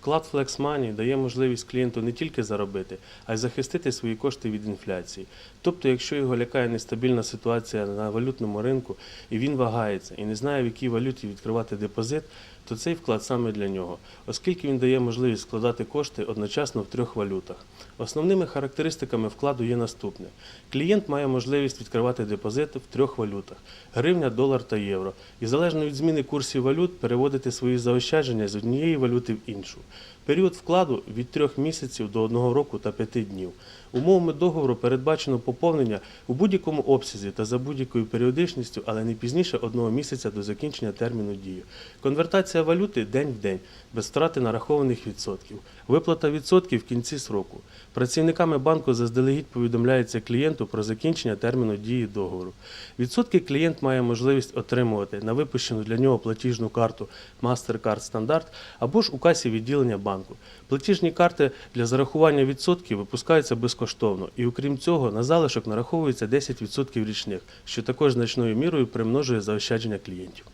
Вклад Flex Money дає можливість клієнту не тільки заробити, а й захистити свої кошти від інфляції. Тобто, якщо його лякає нестабільна ситуація на валютному ринку і він вагається і не знає, в якій валюті відкривати депозит, то цей вклад саме для нього, оскільки він дає можливість складати кошти одночасно в трьох валютах. Основними характеристиками вкладу є наступне: клієнт має можливість відкривати депозити в трьох валютах: гривня, долар та євро, і залежно від зміни курсів валют переводити свої заощадження з однієї валюти в іншу. Період вкладу від трьох місяців до одного року та п'яти днів. Умовами договору передбачено поповнення у будь-якому обсязі та за будь-якою періодичністю, але не пізніше одного місяця до закінчення терміну дії. Конвертація валюти день в день, без втрати нарахованих відсотків. Виплата відсотків в кінці сроку. Працівниками банку заздалегідь повідомляється клієнту про закінчення терміну дії договору. Відсотки клієнт має можливість отримувати на випущену для нього платіжну карту MasterCard Standard або ж у касі відділення банку. Платіжні карти для зарахування відсотків випускаються безкоштовно, і окрім цього, на залишок нараховується 10% річних, що також значною мірою примножує заощадження клієнтів.